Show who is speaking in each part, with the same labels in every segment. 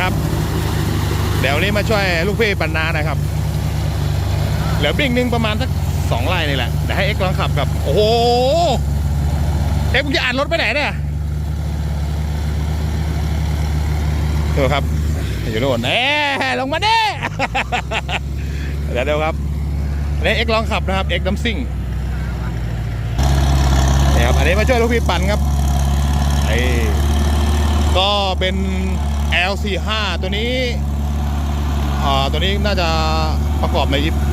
Speaker 1: ครับ เดี๋ยวนี้มาช่วยลูกพี่ปันนานะครับเหลือบิ่งหนึ่งประมาณสักสองไร่นี่แหละเดี๋ยวให้เอ็กลองขับกับ โอ้โหเอ็กมึงจะอ่านรถไปไหนเนี่ยดูครับ อยู่โน่นแหมลงมาเด้เดี๋ยวเดี๋ยวครับอันนี้เอ็กลองขับนะครับเอ็กซ์น้ำซิ่งนี่ครับอันนี้มาช่วยลูกพี่ปันครับไอ้ก็เป็น L45 ตัวนี้อ่าตัวนี้น่าจะประกอบในญี่ปุ่น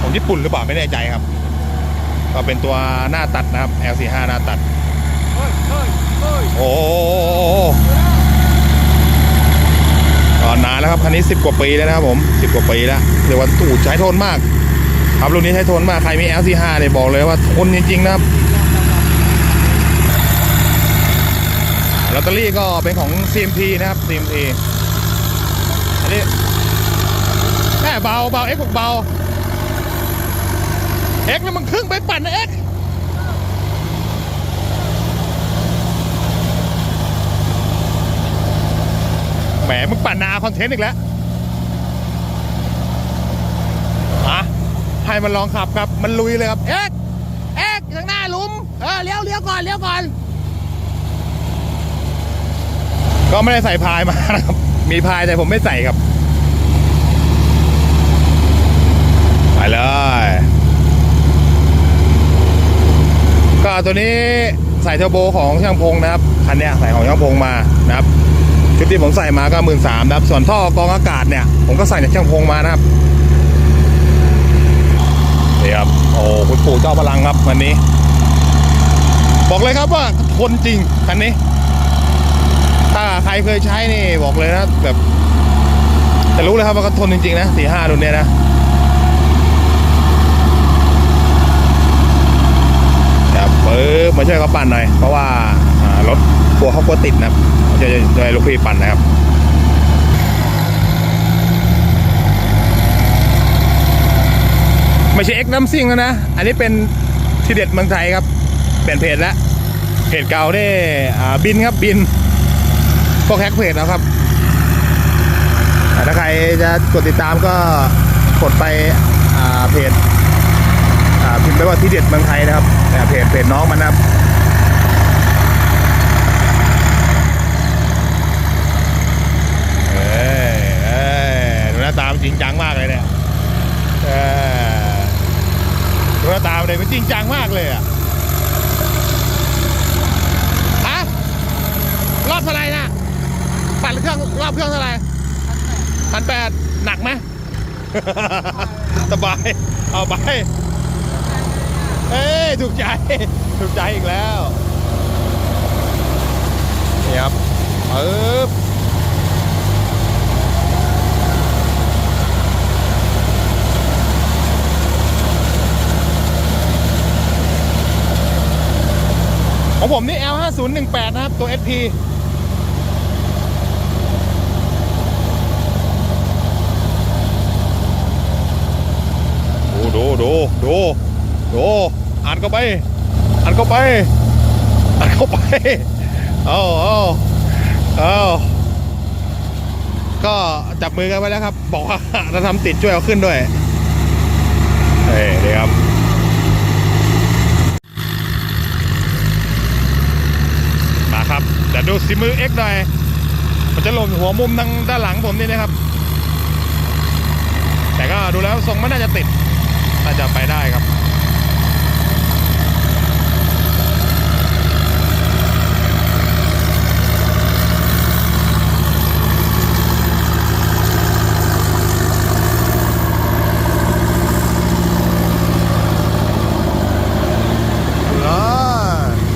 Speaker 1: ของญี่ปุ่นหรือเปล่าไม่แน่ใจครับ ก็เป็นตัวหน้าตัดนะครับ L45 หน้าตัด
Speaker 2: เฮ้ยเฮ้ยเฮ้ย
Speaker 1: โอ้โหก็นานแล้วครับคันนี้ 10 กว่าปีแล้วนะครับผม10 กว่าปีแล้วเรียกว่าตู่ใช้ทนมาก ครับรุ่นนี้ใช้ทนมากใครมี L45 เนี่ยบอกเลยว่าทนจริงๆนะครับ ลอตเตอรี่ก็เป็นของ CMT นะครับ CMT อันนี้แม่เบาเบา X บอกเบา X นี่มันครึ่งไปปั่นนะ X แหมมึงปั่นนาคอนเทนต์อีกแล้วมาให้มันลองขับครับ มันลุยเลยครับเอ็กเอ็กข้างหน้าลุม เออเลี้ยวเลี้ยวก่อนเลี้ยวก่อน ก็ไม่ได้ใส่พายมานะครับ มีพายแต่ผมไม่ใส่ครับ ไปเลย ก็ตัวนี้ใส่เทอร์โบของช่างพงนะครับ คันเนี้ยใส่ของช่างพงมานะครับ ชุดที่ผมใส่มาก็หมื่นสามนะครับ ส่วนท่อกรองอากาศเนี่ย ผมก็ใส่จากช่างพงมานะครับนี่ครับ โอ้คุณปู่เจ้าพลังครับวันนี้ บอกเลยครับว่าทนจริงคันนี้ ถ้าใครเคยใช้นี่บอกเลยนะแบบจะรู้เลยครับว่าเขาทนจริงๆนะสี่ห้ารุ่นเนี้ยนะเดี๋ยวปึ๊บมาช่วยเขาปั่นหน่อย เพราะว่ารถกลัวเขากลัวติดนะครับจะจะจะลูกพี่ปั่นนะครับไม่ใช่เอ็กน้ำซิ่งแล้วนะ อันนี้เป็นทีเด็ดเมืองไทยครับ เปลี่ยนเพจแล้วเพจเก่าได้อ่าบินครับบิน พวกแฮกเพจนะครับ ถ้าใครจะกดติดตามก็กดไปเพจพิมพ์ไปว่าที่เด็ดเมืองไทยนะครับเพจเพจน้องมันนะครับเอ้ยเอ้ยดูหน้าตามจริงจังมากเลยเนี่ยเออดูหน้าตามเลยมันจริงจังมากเลยอะอะรอบเท่าไหร่นะ ปั่นเครื่องรอบเครื่องเท่าไหร่พันแปดหนักไหม สบาย เอาไป เอ้ถูกใจ ถูกใจอีกแล้ว นี่ครับปึ๊บของผมนี่ L5018 นะครับ ตัว SP ดูดูดูดูดูอ่าน เข้าไปอ่านเข้าไปอ่านเข้าไป เอาเอาเอาก็จับมือกันไว้แล้วครับ บอกว่าถ้าทำติดช่วยเอาขึ้นด้วยเฮ้ยดีครับมาครับเดี๋ยวดูสีมือ X หน่อยมันจะหล่นหัวมุมทางด้านหลังผมนี่นะครับ แต่ก็ดูแล้วทรงไม่น่าจะติดน่าจะไปได้ครับ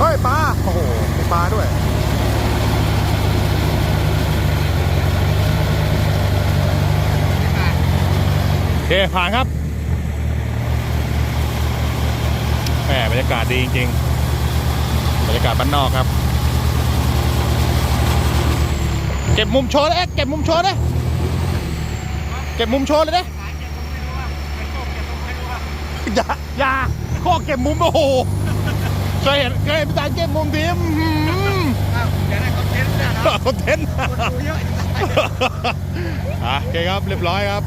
Speaker 1: เฮ้ยปลา โอ้โห มีปลาด้วย โอ เค ผ่านครับแหมบรรยากาศดีจริงๆ บรรยากาศบ้านนอกครับ เก็บมุมโชว์เลยเอ็กเก็บมุมโชว์เลยเก็บมุมโชว์เลยนะอย่าอย่าข้อเก็บมุมโอ้โหเคยเห็นเคยเห็นพี่ตาลเก็บมุมทีม
Speaker 2: อ้าวอย่าได้คอนเทนต์
Speaker 1: เนี่ยนะ
Speaker 3: คอนเทนต์
Speaker 1: คนดูเยอะ
Speaker 3: อะโอเคครับ เรียบร้อยครับ